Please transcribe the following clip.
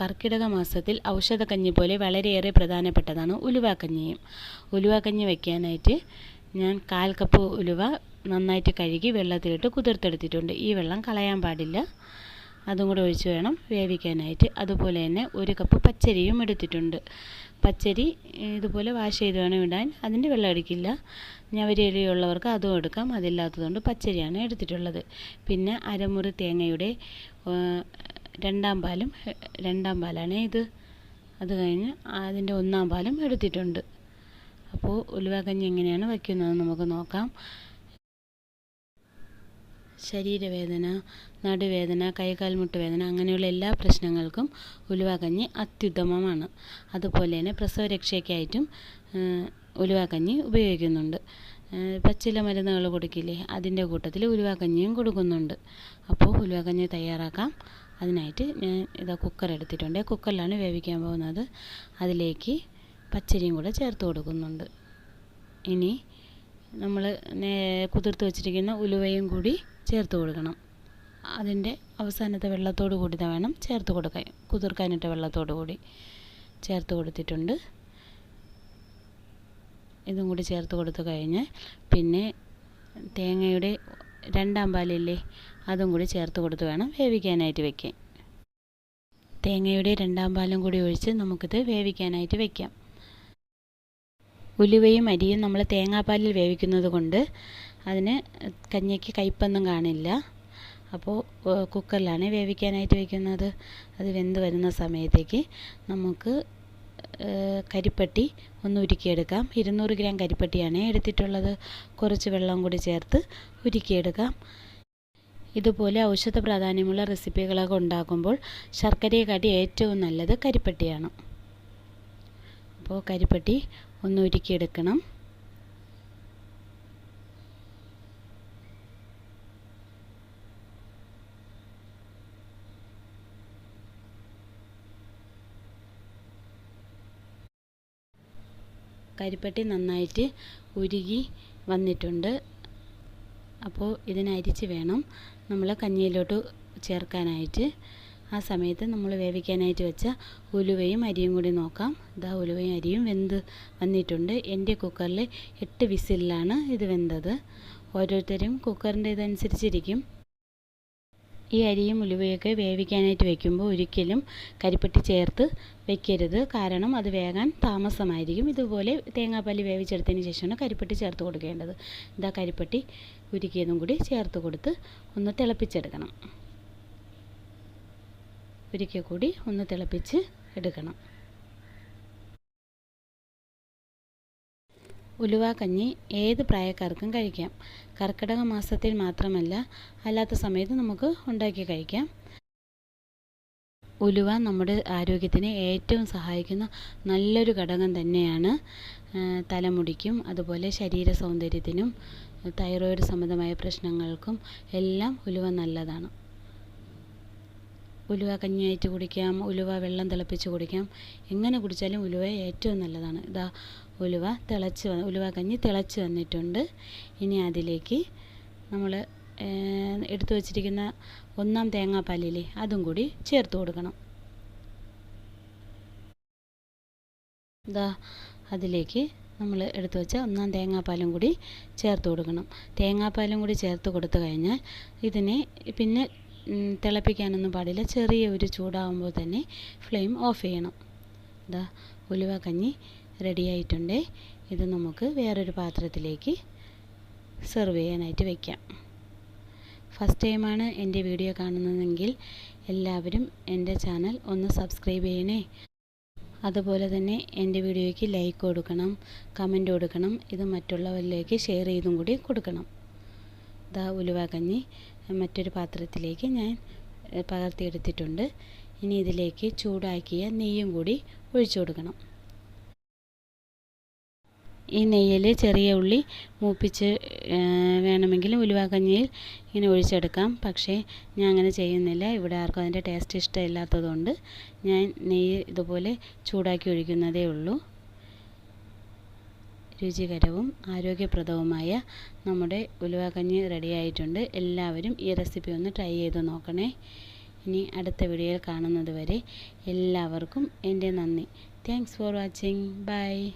കർക്കിടക മാസത്തിൽ ഔഷധക്കഞ്ഞി പോലെ വളരെയേറെ പ്രധാനപ്പെട്ടതാണ് ഉലുവാക്കഞ്ഞിയും ഉലുവാക്കഞ്ഞി വയ്ക്കാനായിട്ട് ഞാൻ കാൽ കപ്പ് ഉലുവ നന്നായിട്ട് കഴുകി വെള്ളത്തിലിട്ട് കുതിർത്തെടുത്തിട്ടുണ്ട്. ഈ വെള്ളം കളയാൻ പാടില്ല. അതും കൂടെ ഒഴിച്ച് വേണം വേവിക്കാനായിട്ട്. അതുപോലെ തന്നെ ഒരു കപ്പ് പച്ചരിയും എടുത്തിട്ടുണ്ട്. പച്ചരി ഇതുപോലെ വാഷ് ചെയ്ത് വേണം ഇടാൻ. അതിന്റെ വെള്ളം എടുക്കില്ല. ഞവരിയിലുള്ളവർക്ക് അതും എടുക്കാം. അതില്ലാത്തതുകൊണ്ട് പച്ചരിയാണ് എടുത്തിട്ടുള്ളത്. പിന്നെ അരമുറി തേങ്ങയുടെ രണ്ടാം പാലും രണ്ടാം പാലാണ്. ഇത് അത് കഴിഞ്ഞ് അതിന്റെ ഒന്നാം പാലും എടുത്തിട്ടുണ്ട്. അപ്പോൾ ഉലുവാക്കഞ്ഞി എങ്ങനെയാണ് വയ്ക്കുന്നത് നമുക്ക് നോക്കാം. ശരീരവേദന നടുവേദന കൈകാൽമുട്ട് വേദന അങ്ങനെയുള്ള എല്ലാ പ്രശ്നങ്ങൾക്കും ഉലുവാക്കഞ്ഞി അത്യുത്തമമാണ്. അതുപോലെ തന്നെ പ്രസവരക്ഷയ്ക്കായിട്ടും ഉലുവാക്കഞ്ഞി ഉപയോഗിക്കുന്നുണ്ട്. പച്ചില മരുന്നുകൾ കൊടുക്കില്ലേ അതിന്റെ കൂട്ടത്തിൽ ഉലുവാക്കഞ്ഞിയും കൊടുക്കുന്നുണ്ട്. അപ്പോൾ ഉലുവാക്കഞ്ഞി തയ്യാറാക്കാം. അതിനായിട്ട് ഞാൻ ഇതാ കുക്കർ എടുത്തിട്ടുണ്ട്. കുക്കറിലാണ് വേവിക്കാൻ പോകുന്നത്. അതിലേക്ക് പച്ചരിയും കൂടെ ചേർത്ത് കൊടുക്കുന്നുണ്ട്. ഇനി നമ്മൾ കുതിർത്ത് വെച്ചിരിക്കുന്ന ഉലുവയും കൂടി ചേർത്ത് കൊടുക്കണം. അതിന്റെ അവസാനത്തെ വെള്ളത്തോട് കൂടി വേണം ചേർത്ത് കൊടുക്കാൻ. കുതിർക്കാനിട്ട വെള്ളത്തോട് കൂടി ചേർത്ത് കൊടുത്തിട്ടുണ്ട്. ഇതും കൂടി ചേർത്ത് കൊടുത്തു കഴിഞ്ഞ് പിന്നെ തേങ്ങയുടെ രണ്ടാം പാലില്ലേ? അതും കൂടി ചേർത്ത് കൊടുത്ത് വേണം വേവിക്കാനായിട്ട് വെക്കാൻ. തേങ്ങയുടെ രണ്ടാം പാലും കൂടി ഒഴിച്ച് നമുക്കിത് വേവിക്കാനായിട്ട് വെക്കാം. ഉലുവയും അരിയും നമ്മൾ തേങ്ങാപ്പാലിൽ വേവിക്കുന്നത് കൊണ്ട് അതിന് കഞ്ഞിക്ക് കയ്പൊന്നും കാണില്ല. അപ്പോൾ കുക്കറിലാണ് വേവിക്കാനായിട്ട് വെക്കുന്നത്. അത് വെന്ത് വരുന്ന സമയത്തേക്ക് നമുക്ക് കരിപ്പട്ടി ഒന്ന് ഉരുക്കിയെടുക്കാം. ഇരുന്നൂറ് ഗ്രാം കരിപ്പട്ടിയാണ് എടുത്തിട്ടുള്ളത്. കുറച്ച് വെള്ളം കൂടി ചേർത്ത് ഉരുക്കിയെടുക്കാം. ഇതുപോലെ ഔഷധ പ്രാധാന്യമുള്ള റെസിപ്പികളൊക്കെ ഉണ്ടാക്കുമ്പോൾ ശർക്കരയെക്കാട്ടി ഏറ്റവും നല്ലത് കരിപ്പട്ടിയാണ്. അപ്പോൾ കരിപ്പട്ടി ഒന്ന് ഉരുക്കിയെടുക്കണം. കരിപ്പട്ടി നന്നായിട്ട് ഉരുകി വന്നിട്ടുണ്ട്. അപ്പോൾ ഇതിനരിച്ച് വേണം നമ്മൾ കഞ്ഞിയിലോട്ട് ചേർക്കാനായിട്ട്. ആ സമയത്ത് നമ്മൾ വേവിക്കാനായിട്ട് വെച്ച ഉലുവയും അരിയും കൂടി നോക്കാം. ഇതാ ഉലുവയും അരിയും വെന്ത് വന്നിട്ടുണ്ട്. എന്റെ കുക്കറിൽ എട്ട് വിസിലാണ് ഇത് വെന്തത്. ഓരോരുത്തരും കുക്കറിന്റെ ഇതനുസരിച്ചിരിക്കും ഈ അരിയും ഉലുവയൊക്കെ വേവിക്കാനായിട്ട് വെക്കുമ്പോൾ ഒരിക്കലും കരിപ്പെട്ടി ചേർത്ത് വെക്കരുത്. കാരണം അത് വേകാൻ താമസമായിരിക്കും. ഇതുപോലെ തേങ്ങാപ്പാൽ വേവിച്ചെടുത്തതിന് ശേഷമാണ് കരിപ്പെട്ടി ചേർത്ത് കൊടുക്കേണ്ടത്. ഇതാ കരിപ്പെട്ടി ഉരുക്കിയതും കൂടി ചേർത്ത് കൊടുത്ത് ഒന്ന് തിളപ്പിച്ചെടുക്കണം. ഉരുക്കിയ കൂടി ഒന്ന് തിളപ്പിച്ച് എടുക്കണം. ഉലുവ കഞ്ഞി ഏത് പ്രായക്കാർക്കും കഴിക്കാം. കർക്കിടക മാസത്തിൽ മാത്രമല്ല അല്ലാത്ത സമയത്ത് നമുക്ക് ഉണ്ടാക്കി കഴിക്കാം. ഉലുവ നമ്മുടെ ആരോഗ്യത്തിന് ഏറ്റവും സഹായിക്കുന്ന നല്ലൊരു ഘടകം തന്നെയാണ്. തലമുടിക്കും അതുപോലെ ശരീര സൗന്ദര്യത്തിനും തൈറോയിഡ് സംബന്ധമായ പ്രശ്നങ്ങൾക്കും എല്ലാം ഉലുവ നല്ലതാണ്. ഉലുവ കഞ്ഞിയായിട്ട് കുടിക്കാം ഉലുവ വെള്ളം തിളപ്പിച്ച് കുടിക്കാം. എങ്ങനെ കുടിച്ചാലും ഉലുവ ഏറ്റവും നല്ലതാണ്. ഇതാ ഉലുവ തിളച്ച് ഉലുവ കഞ്ഞി തിളച്ച് വന്നിട്ടുണ്ട്. ഇനി അതിലേക്ക് നമ്മൾ എടുത്തു വച്ചിരിക്കുന്ന ഒന്നാം തേങ്ങാപ്പാലില്ലേ അതും കൂടി ചേർത്ത് കൊടുക്കണം. ഇതാ അതിലേക്ക് നമ്മൾ എടുത്തു വെച്ച ഒന്നാം തേങ്ങാപ്പാലും കൂടി ചേർത്ത് കൊടുക്കണം. തേങ്ങാപ്പാലും കൂടി ചേർത്ത് കൊടുത്തു കഴിഞ്ഞാൽ ഇതിനെ പിന്നെ തിളപ്പിക്കാനൊന്നും പാടില്ല. ചെറിയ ഒരു ചൂടാകുമ്പോൾ തന്നെ ഫ്ലെയിം ഓഫ് ചെയ്യണം. ഇതാ ഉലുവ കഞ്ഞി റെഡി ആയിട്ടുണ്ട്. ഇത് നമുക്ക് വേറൊരു പാത്രത്തിലേക്ക് സെർവ് ചെയ്യാനായിട്ട് വയ്ക്കാം ഫസ്റ്റ് ടൈമാണ് എന്റെ വീഡിയോ കാണുന്നതെങ്കിൽ എല്ലാവരും എന്റെ ചാനൽ ഒന്ന് സബ്സ്ക്രൈബ് ചെയ്യണേ. അതുപോലെ തന്നെ എന്റെ വീഡിയോയ്ക്ക് ലൈക്ക് കൊടുക്കണം കമന്റ് കൊടുക്കണം. ഇത് മറ്റുള്ളവരിലേക്ക് ഷെയർ ചെയ്തും കൂടി കൊടുക്കണം. ദാ ഉലുവ കഞ്ഞി മറ്റൊരു പാത്രത്തിലേക്ക് ഞാൻ പകർത്തിയെടുത്തിട്ടുണ്ട്. ഇനി ഇതിലേക്ക് ചൂടാക്കിയ നെയ്യും കൂടി ഒഴിച്ചു കൊടുക്കണം. ഈ നെയ്യിൽ ചെറിയ ഉള്ളി മൂപ്പിച്ച് വേണമെങ്കിൽ ഉലുവാക്കഞ്ഞിയിൽ ഇങ്ങനെ ഒഴിച്ചെടുക്കാം. പക്ഷേ ഞാൻ അങ്ങനെ ചെയ്യുന്നില്ല. ഇവിടെ ആർക്കും അതിന്റെ ടേസ്റ്റ് ഇഷ്ടമില്ലാത്തതുകൊണ്ട് ഞാൻ നെയ്യ് ഇതുപോലെ ചൂടാക്കി ഒഴിക്കുന്നതേ ഉള്ളൂ. രുചികരവും ആരോഗ്യപ്രദവുമായ നമ്മുടെ ഉലുവാക്കഞ്ഞി റെഡിയായിട്ടുണ്ട്. എല്ലാവരും ഈ റെസിപ്പി ഒന്ന് ട്രൈ ചെയ്ത് നോക്കണേ. ഇനി അടുത്ത വീഡിയോയിൽ കാണുന്നത് വരെ എല്ലാവർക്കും എന്റെ നന്ദി. Thanks for watching bye